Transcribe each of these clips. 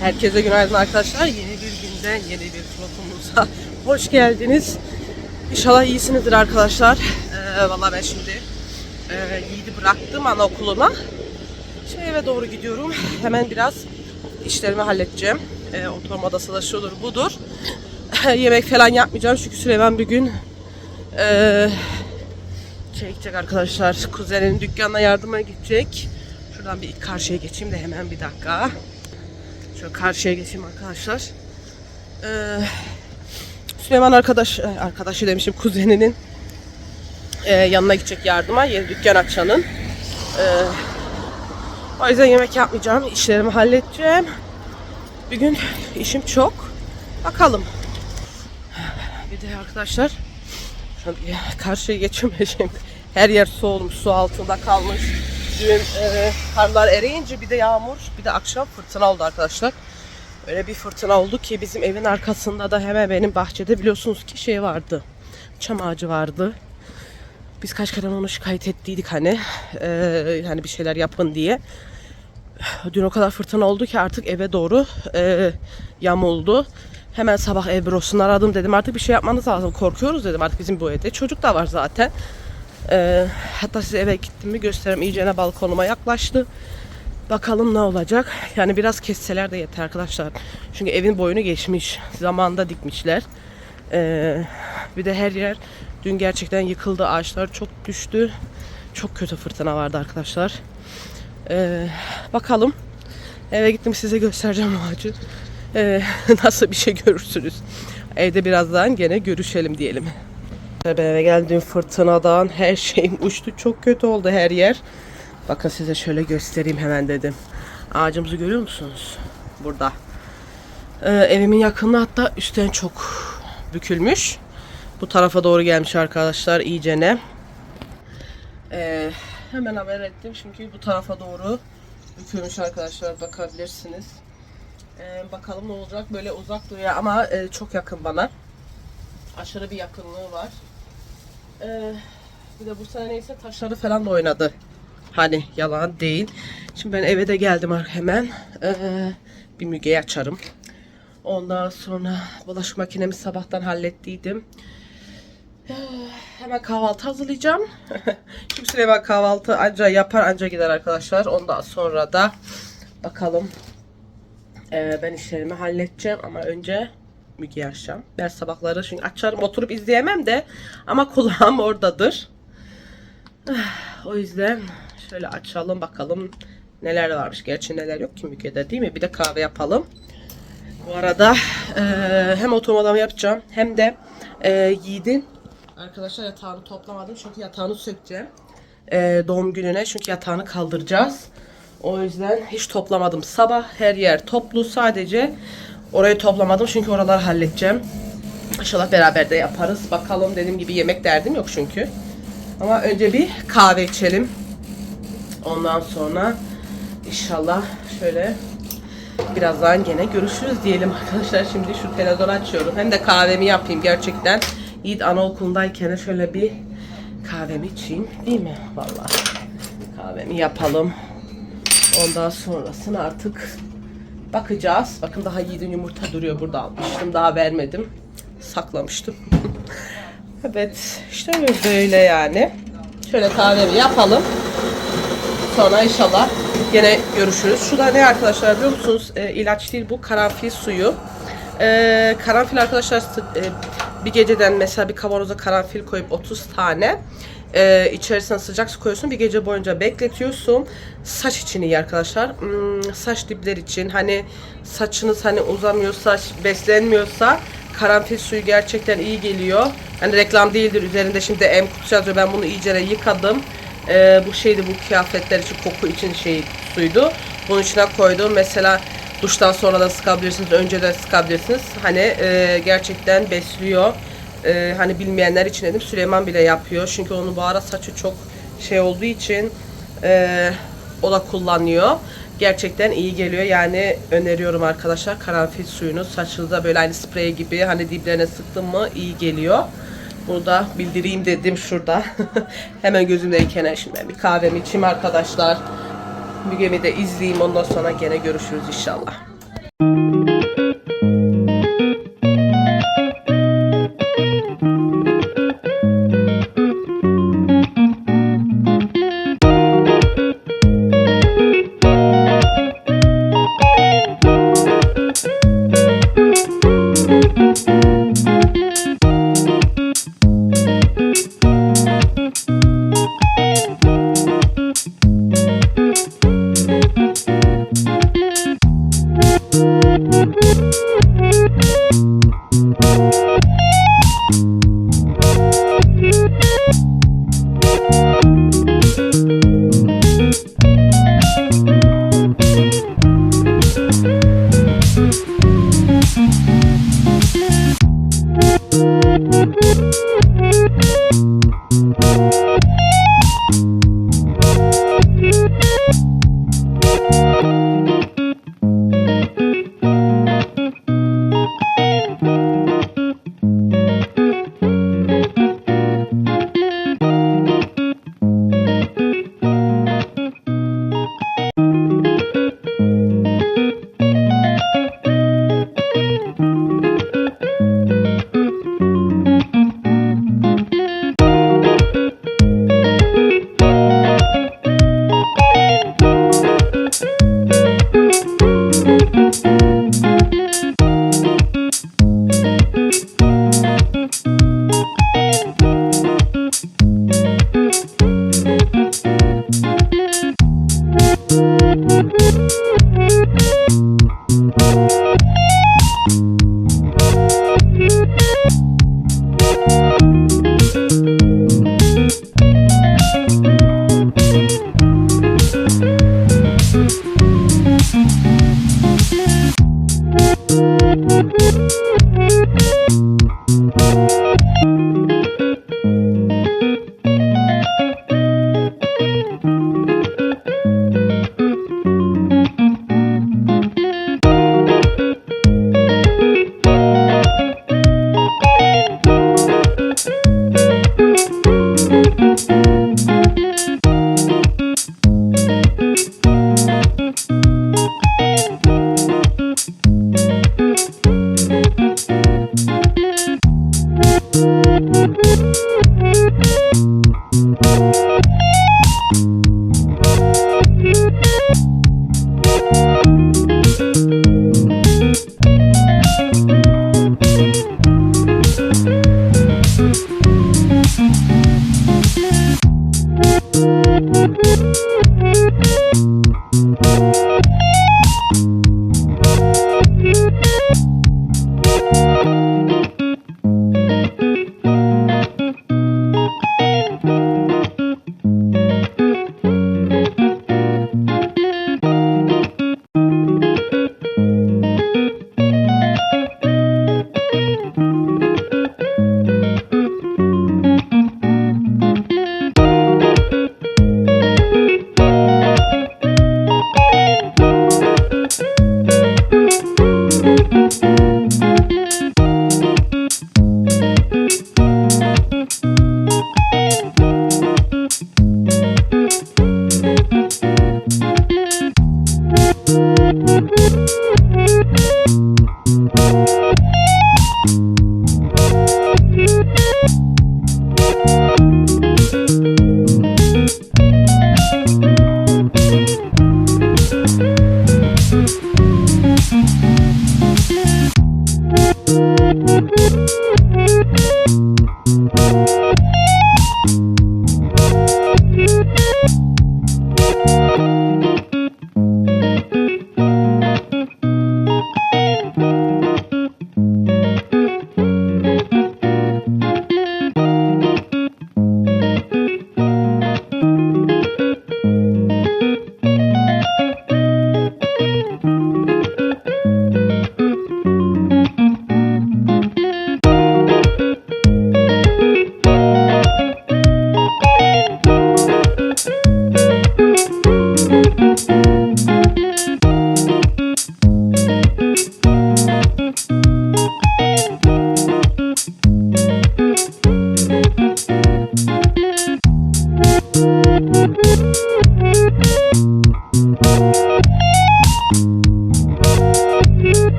Herkese günaydın arkadaşlar. Yeni bir günden yeni bir vlogumuza hoş geldiniz. İnşallah iyisinizdir arkadaşlar. Ee, Valla ben şimdi e, Yiğit'i bıraktım anaokuluna. Şimdi eve doğru gidiyorum. Hemen biraz işlerimi halledeceğim. Ee, oturma odası da şudur budur. Yemek falan yapmayacağım çünkü Süleyman bir gün e, şey arkadaşlar. Kuzenin dükkanına yardıma gidecek. Şuradan bir karşıya geçeyim de hemen bir dakika. Şöyle karşıya geçeyim arkadaşlar. Ee, Süleyman arkadaş, e, arkadaşı demişim kuzeninin e, yanına gidecek yardıma. Yeni dükkan açanın. Ee, o yüzden yemek yapmayacağım. İşlerimi halledeceğim. Bir gün işim çok. Bakalım. Bir de arkadaşlar karşıya geçemeyeceğim. Her yer su olmuş, su altında kalmış. Dün e, karlar eriyince bir de yağmur, bir de akşam fırtına oldu arkadaşlar. Öyle bir fırtına oldu ki bizim evin arkasında da hemen benim bahçede biliyorsunuz ki şey vardı. Çam ağacı vardı. Biz kaç kere onu şikayet ettiydik hani. E, hani bir şeyler yapın diye. Dün o kadar fırtına oldu ki artık eve doğru e, yamuldu. Hemen sabah ev bürosunu aradım dedim artık bir şey yapmanız lazım. Korkuyoruz dedim artık bizim bu evde. Çocuk da var zaten. E, hatta size eve gittim mi göstereyim. İyicene balkonuma yaklaştı. Bakalım ne olacak. Yani biraz kesseler de yeter arkadaşlar. Çünkü evin boyunu geçmiş. Zamanında dikmişler. E, bir de her yer dün gerçekten yıkıldı. Ağaçlar çok düştü. Çok kötü fırtına vardı arkadaşlar. Ee, bakalım. Eve gittim size göstereceğim ağacı. Ee, nasıl bir şey görürsünüz. Evde birazdan gene görüşelim diyelim. Ben eve geldim fırtınadan her şeyim uçtu. Çok kötü oldu her yer. Bakın size şöyle göstereyim hemen dedim. Ağacımızı görüyor musunuz? Burada. Ee, evimin yakınında hatta üstten çok bükülmüş. Bu tarafa doğru gelmiş arkadaşlar iyicene. Ee, hemen haber ettim çünkü bu tarafa doğru bükülmüş arkadaşlar bakabilirsiniz. Ee, bakalım ne olacak böyle uzak duruyor ama e, çok yakın bana. Aşırı bir yakınlığı var. Ee, bir de bu sene neyse taşları falan da oynadı. Hani yalan değil. Şimdi ben eve de geldim hemen. Ee, bir mügeyi açarım. Ondan sonra bulaşık makinemi sabahtan hallettiydim. Hemen kahvaltı hazırlayacağım. Şimdi Süleyman kahvaltı anca yapar anca gider arkadaşlar. Ondan sonra da bakalım Ee, ben işlerimi halledeceğim ama önce Müge açacağım. Ben sabahları çünkü açarım oturup izleyemem de ama kulağım oradadır. O yüzden şöyle açalım bakalım neler varmış. Gerçi neler yok ki Müge'de değil mi? Bir de kahve yapalım. Bu arada eee, hem oturma yapacağım hem de eee Yiğit'in arkadaşlar yatağını toplamadım çünkü yatağını sökeceğim. Eee, doğum gününe çünkü yatağını kaldıracağız. O yüzden hiç toplamadım. Sabah her yer toplu sadece orayı toplamadım çünkü oraları halledeceğim. İnşallah beraber de yaparız. Bakalım dediğim gibi yemek derdim yok çünkü. Ama önce bir kahve içelim. Ondan sonra inşallah şöyle birazdan gene görüşürüz diyelim arkadaşlar. Şimdi şu telefonu açıyorum. Hem de kahvemi yapayım gerçekten. Yiğit anaokulundayken şöyle bir kahvemi içeyim. Değil mi? Vallahi kahvemi yapalım. Ondan sonrasını artık bakacağız. Bakın daha Yiğit'in yumurta duruyor burada almıştım. Daha vermedim. Saklamıştım. evet işte böyle yani. Şöyle kahvemi yapalım. Sonra inşallah gene görüşürüz. Şu da ne arkadaşlar biliyor musunuz? E, ilaç değil bu karanfil suyu. E, karanfil arkadaşlar e, bir geceden mesela bir kavanoza karanfil koyup 30 tane e, içerisine sıcak su koyuyorsun. Bir gece boyunca bekletiyorsun. Saç için iyi arkadaşlar. Hmm, saç dipler için hani saçınız hani uzamıyorsa, beslenmiyorsa karanfil suyu gerçekten iyi geliyor. Hani reklam değildir. Üzerinde şimdi M kutusu yazıyor. Ben bunu iyice yıkadım. Ee, bu şeydi bu kıyafetler için koku için şey suydu. Bunun içine koydum. Mesela duştan sonra da sıkabilirsiniz. Önceden sıkabilirsiniz. Hani e, gerçekten besliyor. E, hani bilmeyenler için dedim. Süleyman bile yapıyor. Çünkü onun bu ara saçı çok şey olduğu için e, o da kullanıyor. Gerçekten iyi geliyor. Yani öneriyorum arkadaşlar. Karanfil suyunu saçınıza böyle aynı sprey gibi hani diplerine sıktın mı iyi geliyor. Bunu da bildireyim dedim şurada. Hemen gözümdeyken şimdi ben bir kahvemi içeyim arkadaşlar. Müge'mi de izleyeyim ondan sonra gene görüşürüz inşallah.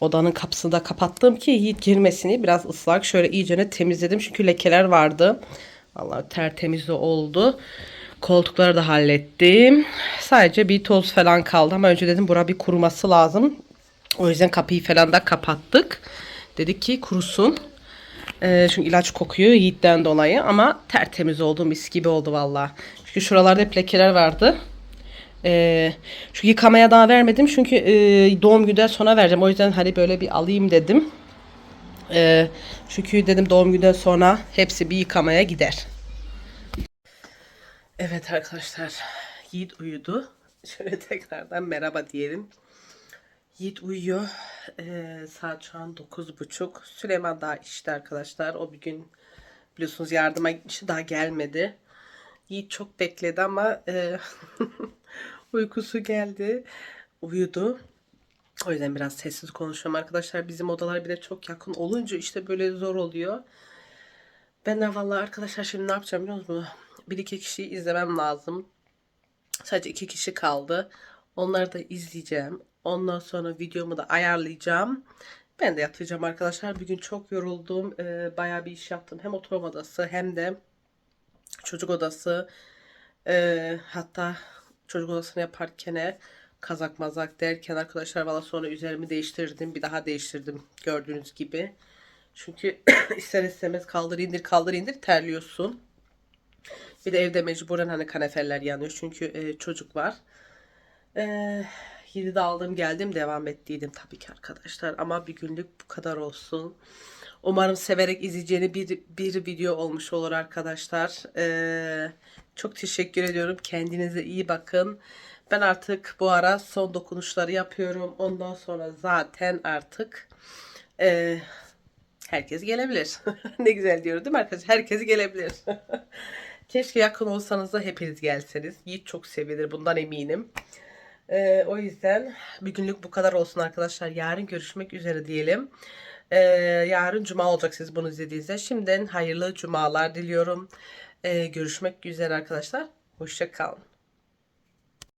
Odanın kapısını da kapattım ki Yiğit girmesini biraz ıslak. Şöyle iyicene temizledim çünkü lekeler vardı. Vallahi tertemiz de oldu. Koltukları da hallettim. Sadece bir toz falan kaldı ama önce dedim bura bir kuruması lazım. O yüzden kapıyı falan da kapattık. Dedik ki kurusun. Ee, çünkü ilaç kokuyor Yiğit'ten dolayı ama tertemiz oldu mis gibi oldu valla. Çünkü şuralarda hep lekeler vardı. Ee, şu yıkamaya daha vermedim çünkü e, doğum günden sonra vereceğim. O yüzden hani böyle bir alayım dedim. Ee, çünkü dedim doğum günden sonra hepsi bir yıkamaya gider. Evet arkadaşlar Yiğit uyudu. Şöyle tekrardan merhaba diyelim. Yiğit uyuyor. Ee, saat şu an 9.30. Süleyman daha işte arkadaşlar. O bir gün biliyorsunuz yardıma daha gelmedi. Yiğit çok bekledi ama e, uykusu geldi. Uyudu. O yüzden biraz sessiz konuşuyorum arkadaşlar. Bizim odalar bir de çok yakın olunca işte böyle zor oluyor. Ben de vallahi arkadaşlar şimdi ne yapacağım biliyor musunuz? Bir iki kişiyi izlemem lazım. Sadece iki kişi kaldı. Onları da izleyeceğim. Ondan sonra videomu da ayarlayacağım. Ben de yatacağım arkadaşlar. Bugün çok yoruldum. Ee, bayağı bir iş yaptım. Hem oturma odası hem de çocuk odası. Ee, hatta çocuk odasını yaparken kazak mazak derken arkadaşlar valla sonra üzerimi değiştirdim. Bir daha değiştirdim gördüğünüz gibi. Çünkü ister istemez kaldır indir kaldır indir terliyorsun. Bir de evde mecburen hani kanefeler yanıyor. Çünkü e, çocuk var. E, 7'de aldım geldim devam ettiydim tabii ki arkadaşlar. Ama bir günlük bu kadar olsun. Umarım severek izleyeceğini bir, bir video olmuş olur arkadaşlar. E, çok teşekkür ediyorum. Kendinize iyi bakın. Ben artık bu ara son dokunuşları yapıyorum. Ondan sonra zaten artık e, herkes gelebilir. ne güzel diyor değil mi arkadaşlar? Herkes gelebilir. Keşke yakın olsanız da hepiniz gelseniz. Yiğit çok sevilir bundan eminim. Ee, o yüzden bir günlük bu kadar olsun arkadaşlar. Yarın görüşmek üzere diyelim. Ee, yarın cuma olacak siz bunu izlediğinizde. Şimdiden hayırlı cumalar diliyorum. Ee, görüşmek üzere arkadaşlar. Hoşça kalın.